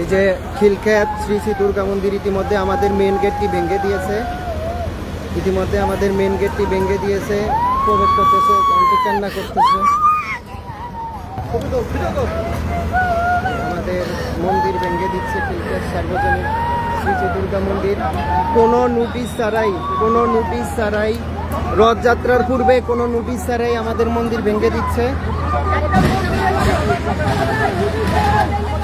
এই যে খিলখ্যাত শ্রী শ্রী দুর্গা মন্দির ইতিমধ্যে আমাদের মেন গেটটি ভেঙে দিয়েছে। ইতিমধ্যে আমাদের মেন গেটটি ভেঙে দিয়েছে। প্রবেশ করতেছে কান্না করতেছে। আমাদের মন্দির ভেঙে দিচ্ছে খিলখ্যাত সার্বজনীন শ্রী শ্রী দুর্গা মন্দির। কোনো নোটিশ ছাড়াই কোনো নোটিশ ছাড়াই রথযাত্রার পূর্বে কোনো নোটিশ ছাড়াই আমাদের মন্দির ভেঙে দিচ্ছে।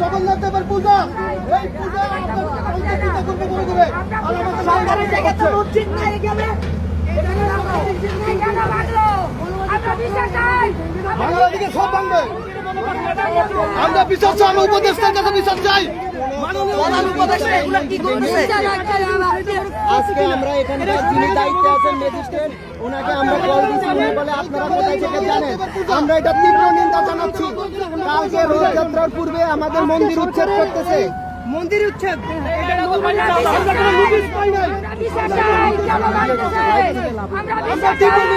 জগন্নাথ দেবের পূজা। এই পূজা আমরা বিশ্বাস চাই আমরা উপদেষ্টার কাছে বিশ্বাস চাই। আজকে আমরা এখানকার যিনি দায়িত্বে আছেন ম্যাজিস্ট্রেট ওনাকে আমরা কল দিচ্ছি। উনি বলে আপনারা কোথায় থেকে জানেন? আমরা এটা তীব্র নিন্দা জানাচ্ছি। কালকে রথযাত্রার পূর্বে আমাদের মন্দির উচ্ছেদ করতেছে। মন্দির উচ্ছেদ?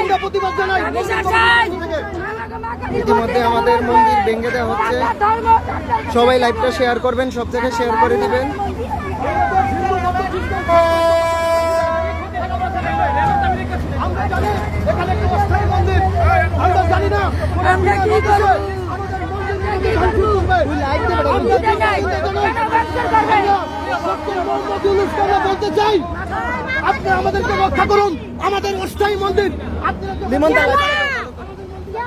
আমরা প্রতিবাদ জানাই। ইতিমধ্যে আমাদের মন্দির ভেঙে দেওয়া হচ্ছে। সবাই লাইভটা শেয়ার করবেন সব জায়গায় শেয়ার করে দিবেন। আমরা কি করব? বলতে চাই আপনি আমাদেরকে রক্ষা করুন আমাদের অস্থায়ী মন্দির। আপনারা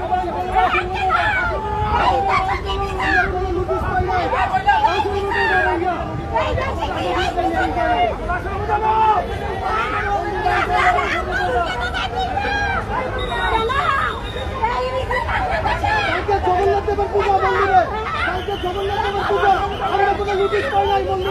মোবাইল দিতে আমাদের উপর দিয়ে উঠে দাও কালকে জগন্নাথ দেবের পূজা মন্দিরে কালকে জগন্নাথ দেবের পূজা আমরা কোনো নোটিশ পাই নাই বন্ধু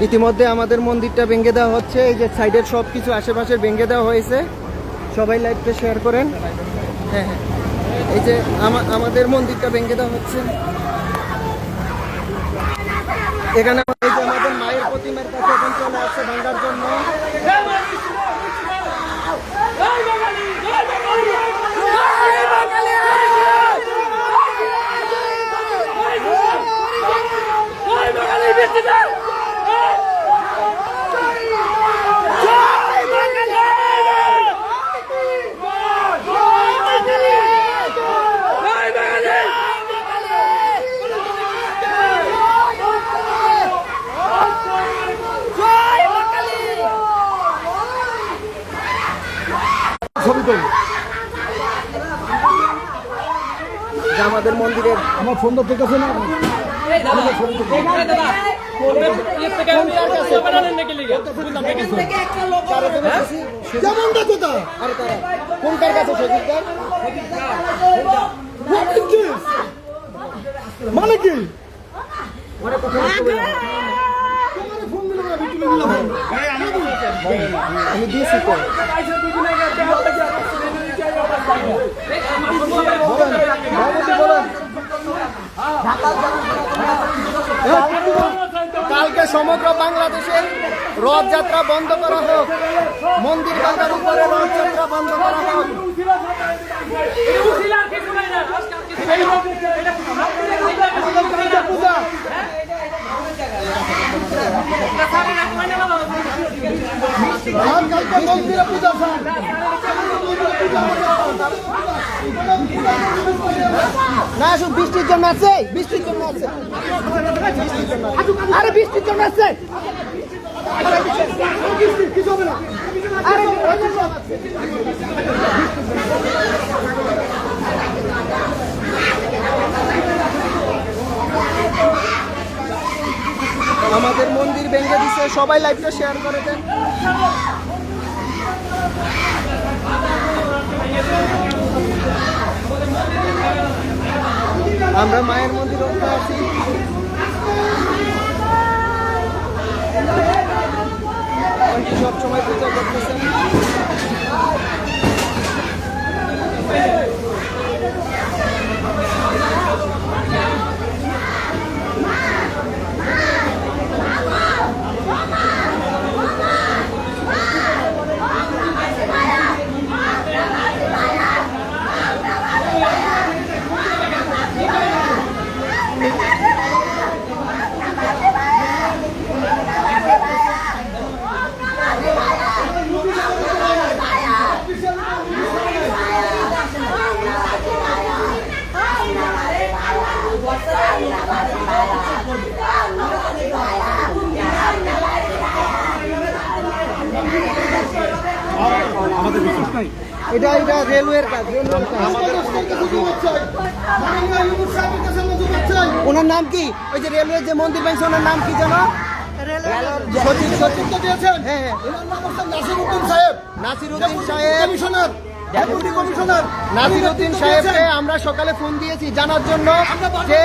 ইতিমধ্যে আমাদের মন্দিরটা ভেঙে দেওয়া হচ্ছে এই যে সাইডের সব কিছু আশেপাশে ভেঙে দেওয়া হয়েছে সবাই লাইভটা শেয়ার করেন হ্যাঁ হ্যাঁ এই যে আমা- আমাদের মন্দিরটা ভেঙে দেওয়া হচ্ছে এখানে এই যে আমাদের মায়ের প্রতিমার কাছে এখন চলে আসছে ভাঙার জন্য ছবি তো আমাদের মন্দিরের আমার ফোন তো ঠিক আছে না। কোনটার কাছে this? মানে কি? দিলাম। আমি দিয়েছি তো। কালকে সমগ্র বাংলাদেশের রথযাত্রা বন্ধ করা হোক। মন্দির বাংলার উপরে রথযাত্রা বন্ধ করা হোক। না শুধু বৃষ্টির জন্য আছে বৃষ্টির জন্য আছে। আরে বৃষ্টির জন্য আছে। কিছু হবে না আমাদের মন্দির ভেঙে দিছে। সবাই লাইভটা শেয়ার করে দেন। আমরা মায়ের মন্দির আছি। সবসময় পূজা করতেছেন। এটা এটা রেলওয়ের কাজ, রেলওয়ের ওনার নাম কি? ওই যে রেলওয়ে যে মন্দির বানিয়েছে, ওনার নাম কি জানো হ্যাঁ হ্যাঁ। সাহেব। কমিশনার আমরা সকালে ফোন দিয়েছি জানার জন্য যে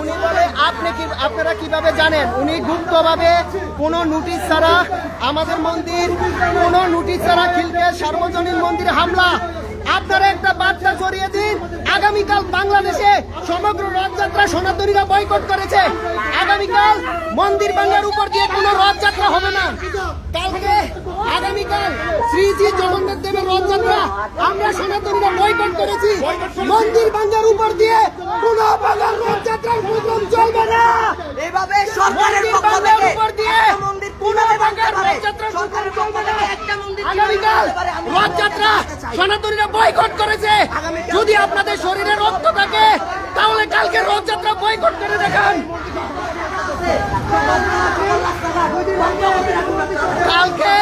উনি বলে, আপনি আপনারা কীভাবে জানেন? উনি গুপ্তভাবে কোনো নোটিশ ছাড়া আমাদের মন্দির, কোনো নোটিশ ছাড়া খিলকে সার্বজনীন মন্দিরে হামলা আপনারা একটা বার্তা ছড়িয়ে দিন। আগামীকাল বাংলাদেশে সমগ্র রথযাত্রা সনাতনীরা বয়কট করেছে। আগামীকাল মন্দির বাংলার উপর দিয়ে কোনো রথযাত্রা হবে না। কালকে আগামীকাল শ্রীজি জগন্নাথ দেবের রথযাত্রা আমরা সনাতনীরা বয়কট করেছি। মন্দির বাংলার উপর দিয়ে কোনো বাংলার রথযাত্রার প্রোগ্রাম চলবে না। এভাবে সরকারের পক্ষ থেকে উপর দিয়ে সরকারের পক্ষ থেকে একটা মন্দির আগামীকাল রথযাত্রা সনাতনীরা বয়কট করেছে। যদি আপনাদের শরীরে রক্ত থাকে, তাহলে কালকে রথযাত্রা বয়কট করে দেখান। কালকে।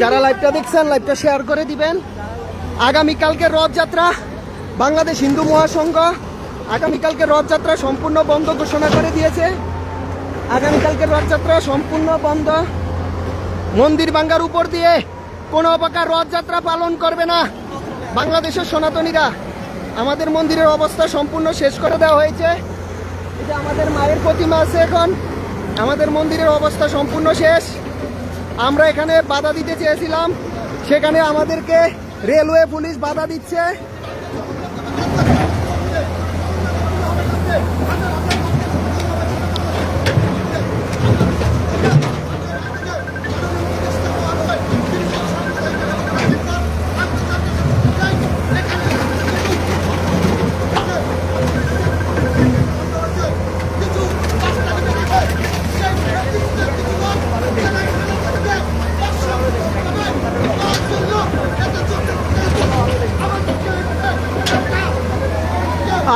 যারা লাইভটা দেখছেন লাইভটা শেয়ার করে দিবেন। আগামীকালকে রথযাত্রা, বাংলাদেশ হিন্দু মহাসংঘ আগামীকালকে রথযাত্রা সম্পূর্ণ বন্ধ ঘোষণা করে দিয়েছে। আগামীকালকে রথযাত্রা সম্পূর্ণ বন্ধ। মন্দির ভাঙ্গার উপর দিয়ে কোনো প্রকার রথযাত্রা পালন করবে না বাংলাদেশের সনাতনীরা। আমাদের মন্দিরের অবস্থা সম্পূর্ণ শেষ করে দেওয়া হয়েছে। যে আমাদের মায়ের প্রতিমা আছে এখন, আমাদের মন্দিরের অবস্থা সম্পূর্ণ শেষ। আমরা এখানে বাধা দিতে চেয়েছিলাম, সেখানে আমাদেরকে রেলওয়ে পুলিশ বাধা দিচ্ছে।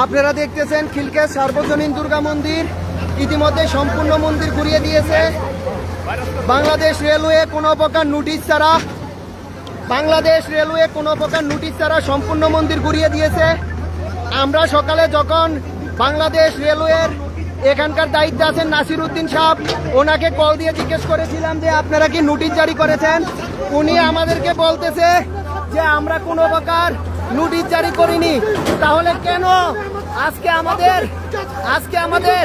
আপনারা দেখতেছেন খিলকে সার্বজনীন দুর্গা মন্দির। ইতিমধ্যে সম্পূর্ণ মন্দির ঘুরিয়ে দিয়েছে। বাংলাদেশ রেলওয়ে কোনো প্রকার নোটিশ ছাড়া, বাংলাদেশ রেলওয়ে কোনো প্রকার নোটিশ ছাড়া সম্পূর্ণ মন্দির ঘুরিয়ে দিয়েছে। আমরা সকালে যখন বাংলাদেশ রেলওয়ের এখানকার দায়িত্বে আছেন নাসির উদ্দিন সাহেব, ওনাকে কল দিয়ে জিজ্ঞেস করেছিলাম যে, আপনারা কি নোটিশ জারি করেছেন? উনি আমাদেরকে বলতেছে যে, আমরা কোনো প্রকার নোটিশ জারি করিনি। তাহলে কেন? আজকে আমাদের আজকে আমাদের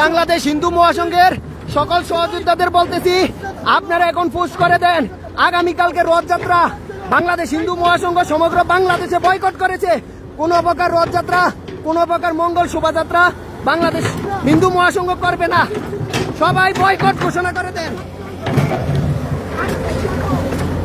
বাংলাদেশ হিন্দু মহাসংঘের সকল সহযোদ্ধাদের বলতেছি, আপনারা এখন পোস্ট করে দেন। আগামীকালকে রথযাত্রা বাংলাদেশ হিন্দু মহাসংঘ সমগ্র বাংলাদেশে বয়কট করেছে। কোন প্রকার রথযাত্রা, কোন প্রকার মঙ্গল শোভাযাত্রা বাংলাদেশ হিন্দু মহাসংঘ করবে না। সবাই বয়কট ঘোষণা করে দেন পূজা অর্চনা করব রাজার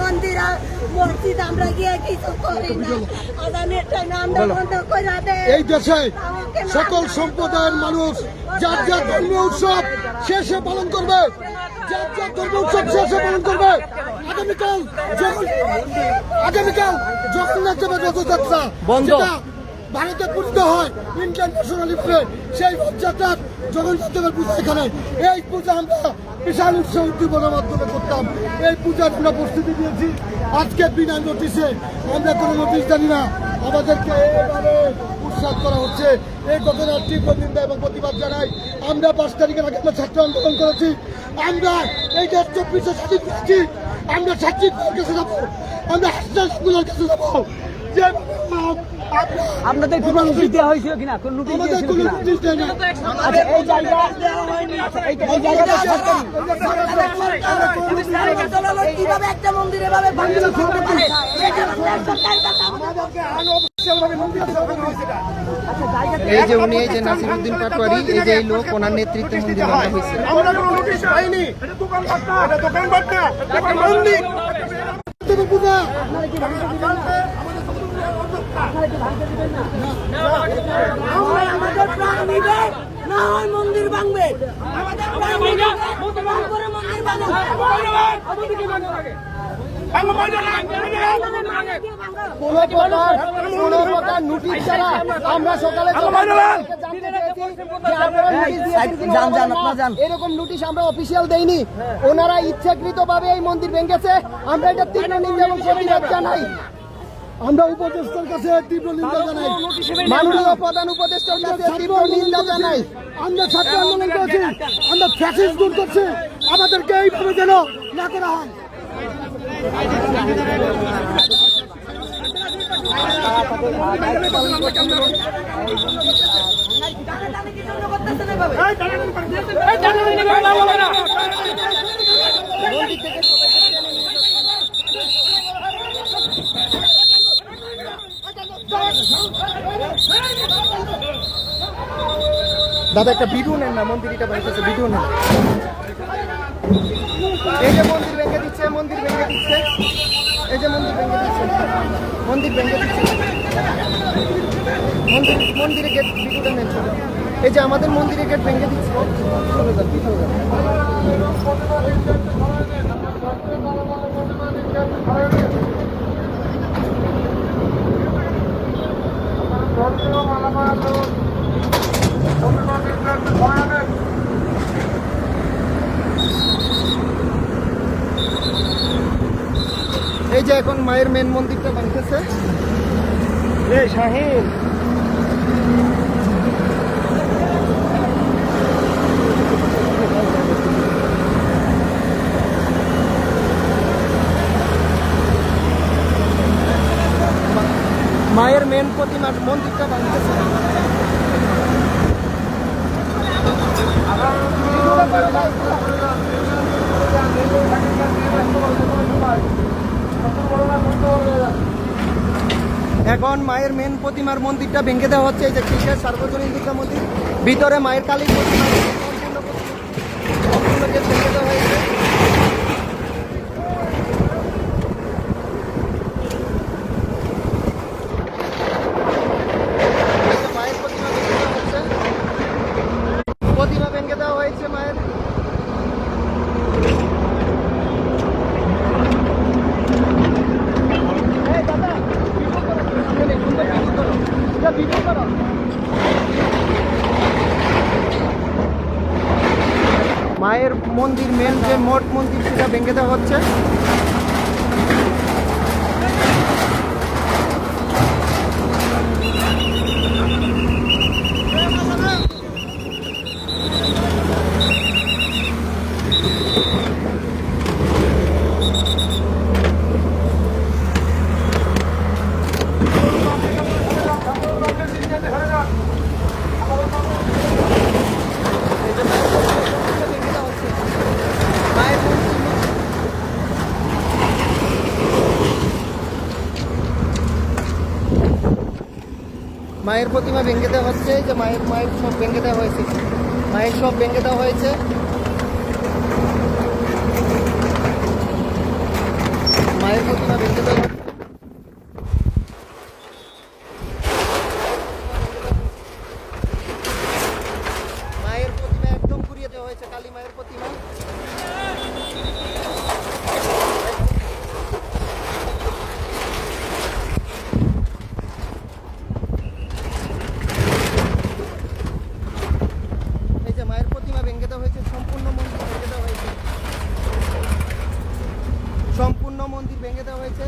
মন্দির মসজিদ আমরা গিয়ে কিছু করি না এই দেশে সকল সম্প্রদায়ের মানুষ যার যার ধর্মীয় উৎসব শেষে পালন করবে যার যার ধর্মীয় উৎসব শেষে পালন করবে। আগামীকাল যখন আগামীকাল জগন্নাথ দেবের রথযাত্রা বন্ধ। যেটা ভারতে পূজিত হয় ইন্টারন্যাশনাল ইভেন্ট সেই রথযাত্রার জগন্নাথ দেবের পূজা এখানে এই পূজা আমরা বিশাল উৎসব উদ্দীপনার মাধ্যমে করতাম। এই পূজার আমরা প্রস্তুতি নিয়েছি। আজকে বিনা নোটিশে আমরা কোনো নোটিশ জানি না। আমাদেরকে এবারে উৎসাহ করা হচ্ছে। এই ঘটনার তীব্র নিন্দা এবং প্রতিবাদ জানাই। আমরা পাঁচ তারিখের আগে আমরা ছাত্র আন্দোলন করেছি। আমরা এই দেশ চব্বিশে স্বাধীন করেছি। আমরা ছাত্রীদের কাছে যাব। আমরা হাসপাতালগুলোর কাছে যাব। যে আপনাদের কোনো নোটিশ দেওয়া হয়েছিল কিনা? কোন নোটিশ দিয়েছিল কিনা না আচ্ছা এই জায়গা এই এই জায়গাটা কীভাবে একটা মন্দির এভাবে ভাঙচুর করতে পারে? এটা আমাদের সরকারের কাছে এই যে উনি এই যে নাসির উদ্দিন পাটোয়ারি এই যে এই লোক ওনার নেতৃত্বে মন্দির ভাঙা হয়েছে। আমরা কোনো নোটিশ পাইনি। এটা দোকানপাট না এটা মন্দির। পূজা। আমরা মন্দির ভাঙবে আমরা। এরকম নোটিশ আমরা অফিসিয়াল দেইনি ওনারা ইচ্ছাকৃত ভাবে এই মন্দির ভেঙেছে আমরা এটা তীব্র নিন্দা এবং জানাই আমরা উপদেষ্টার কাছে তীব্র নিন্দা জানাই মাননীয় প্রধান উপদেষ্টার কাছে তীব্র নিন্দা জানাই আমরা ছাত্র আন্দোলন করেছি আমরা ফ্যাসিস দূর করছি আমাদেরকে এইভাবে যেন না করা হয় দাদা, একটা ভিডিও নেন না মন্দির এটা ভেঙেছে ভিডিও নেন। এই যে মন্দির ভেঙে দিচ্ছে, মন্দির ভেঙে দিচ্ছে। এই যে মন্দির ভেঙে দিচ্ছে, মন্দির ভেঙে দিচ্ছে। মন্দির মন্দিরে গেট ভিডিওটা নেন এই যে আমাদের মন্দিরের গেট ভেঙে দিচ্ছে। এই যে এখন মায়ের মেন মন্দিরটা বানিয়েছে। এই শাহিন। মায়ের মেন প্রতিমার মন্দিরটা ভাঙতেছে। এখন মায়ের মেন প্রতিমার মন্দিরটা ভেঙে দেওয়া হচ্ছে। এই যে খ্রিস্টের সার্বজনীন দুর্গা মন্দির ভিতরে মায়ের কালী প্রতিমা প্রতিমা- ভেঙে দেওয়া হয়েছে এই যে মায়ের প্রতিমা ভেঙে দেওয়া হচ্ছে প্রতিমা ভেঙে দেওয়া হয়েছে মায়ের এই দাদা ভিডিও করো সামনে নেই সুন্দর ভিডিও করো এটা ভিডিও করো মায়ের মন্দির মেন যে মঠ মন্দির সেটা ভেঙে দেওয়া হচ্ছে এই যে মায়ের মন্দিরটা ভেঙে দেওয়া হচ্ছে মায়ের মন্দির মায়ের প্রতিমা ভেঙে দেওয়া হচ্ছে, যে মায়ের মায়ের সব ভেঙে দেওয়া হয়েছে। মায়ের সব ভেঙে দেওয়া হয়েছে। মায়ের প্রতিমা ভেঙে দেওয়া হচ্ছে মায়ের প্রতিমা একদম ঘুরিয়ে দেওয়া হয়েছে কালী মায়ের প্রতিমা এই যে মায়ের প্রতিমা ভেঙে দেওয়া হয়েছে সম্পূর্ণ মন্দির ভেঙে দেওয়া হয়েছে সম্পূর্ণ মন্দির ভেঙে দেওয়া হয়েছে।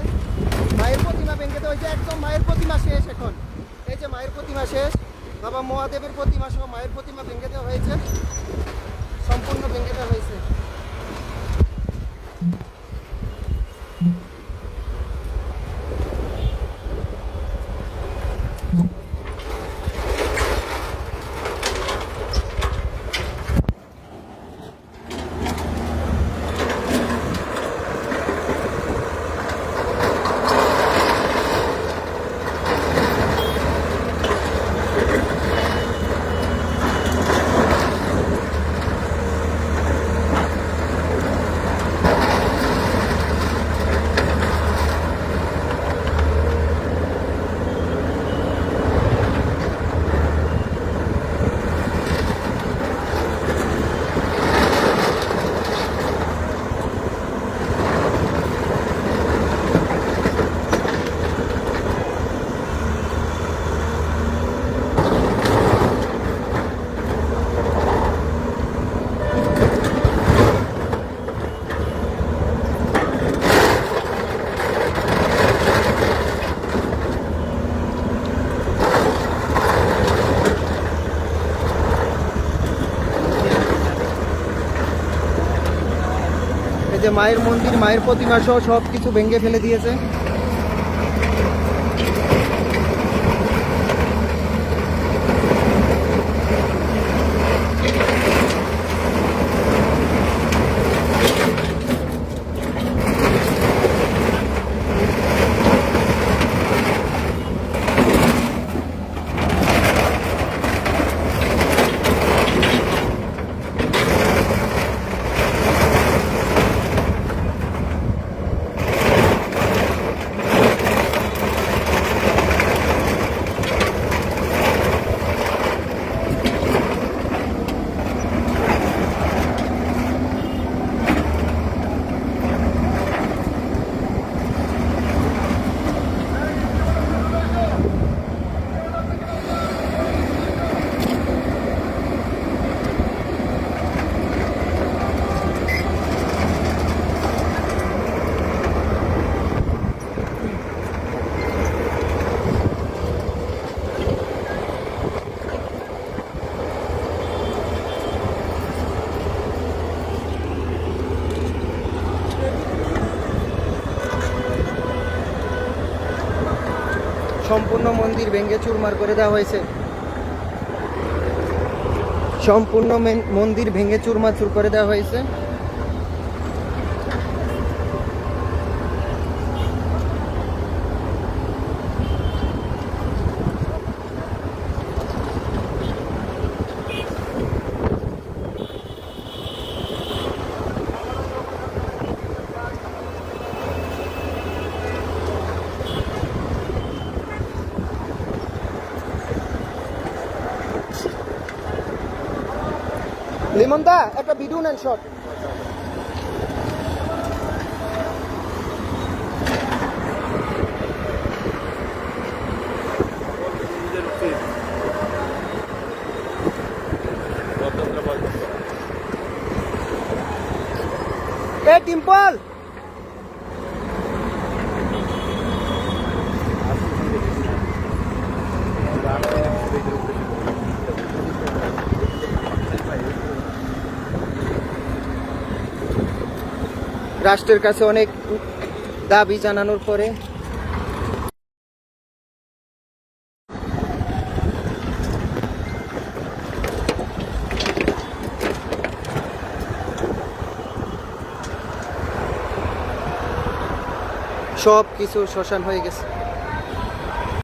মায়ের প্রতিমা ভেঙে হয়েছে। একদম মায়ের প্রতিমা শেষ এখন। এই যে মায়ের প্রতিমা শেষ। বাবা মহাদেবের প্রতিমা সহ মায়ের প্রতিমা ভেঙে দেওয়া হয়েছে। সম্পূর্ণ ভেঙে দেওয়া হয়েছে। যে মায়ের মন্দির মায়ের প্রতিমা সহ সব কিছু ভেঙে ফেলে দিয়েছে। সম্পূর্ণ মন্দির ভেঙে চুরমার করে দেওয়া হয়েছে। সম্পূর্ণ মেন- মন্দির ভেঙে চুরমাচুর করে দেওয়া হয়েছে। একটা ভিডিও নেন শট রাষ্ট্রের কাছে অনেক দাবি জানানোর পরে সব কিছু শ্মশান হয়ে গেছে।